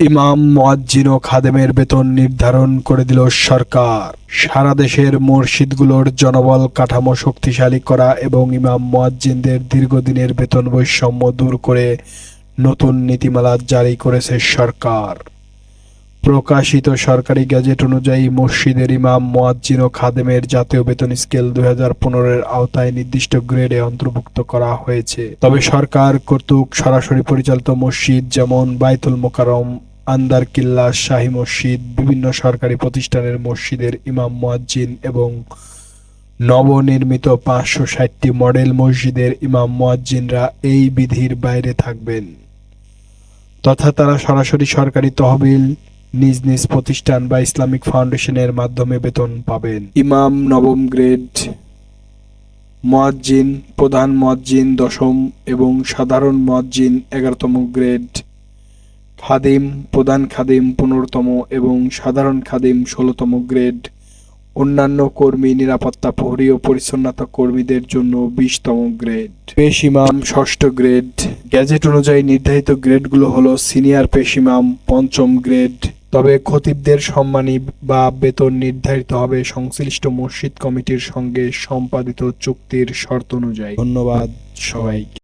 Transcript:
ইমাম মুয়াজ্জিন ও খাদেমের বেতন নির্ধারণ করে দিল সরকার। সারা দেশের মসজিদগুলোর জনবল কাঠামো শক্তিশালী করা এবং ইমাম মোয়াজ্জিনদের দীর্ঘদিনের বেতন বৈষম্য দূর করে নতুন নীতিমালা জারি করেছে সরকার। প্রকাশিত সরকারি গ্যাজেট অনুযায়ী মসজিদের ইমাম মুয়াজ্জিন ও খাদেমের জাতীয় বেতন স্কেল দুই হাজার পনেরোর আওতায় নির্দিষ্ট গ্রেডে অন্তর্ভুক্ত করা হয়েছে। তবে সরকার কর্তৃক সরাসরি পরিচালিত মসজিদ যেমন বাইতুল মোকারম আন্দার কিল্লা শাহী মসজিদ, বিভিন্ন সরকারি প্রতিষ্ঠানের মসজিদের ইমাম মুয়াজ্জিন এবং নবনির্মিত পাঁচশো ষাটটি মডেল মসজিদের ইমাম মুয়াজ্জিনরা এই বিধির বাইরে থাকবেন। তথা তারা সরাসরি সরকারি তহবিল, নিজ নিজ প্রতিষ্ঠান বা ইসলামিক ফাউন্ডেশনের মাধ্যমে বেতন পাবেন। ইমাম নবম গ্রেড মুয়াজ্জিন, প্রধান মুয়াজ্জিন, দশম এবং সাধারণ মুয়াজ্জিন, এগারোতম গ্রেড খাদিম, প্রধান খাদিম পনেরোতম এবং সাধারণ খাদিম ষোলোতম গ্রেড। অন্যান্য কর্মী নিরাপত্তা প্রহরী ও পরিচ্ছন্নতা কর্মীদের জন্য বিশতম গ্রেড। পেশ ইমাম ষষ্ঠ গ্রেড। গ্যাজেট অনুযায়ী নির্ধারিত গ্রেডগুলো হলো সিনিয়র পেশ ইমাম পঞ্চম গ্রেড। তবে খতিবদের সম্মানী বা বেতন নির্ধারিত হবে সংশ্লিষ্ট মসজিদ কমিটির সঙ্গে সম্পাদিত চুক্তির শর্ত অনুযায়ী। ধন্যবাদ সবাইকে।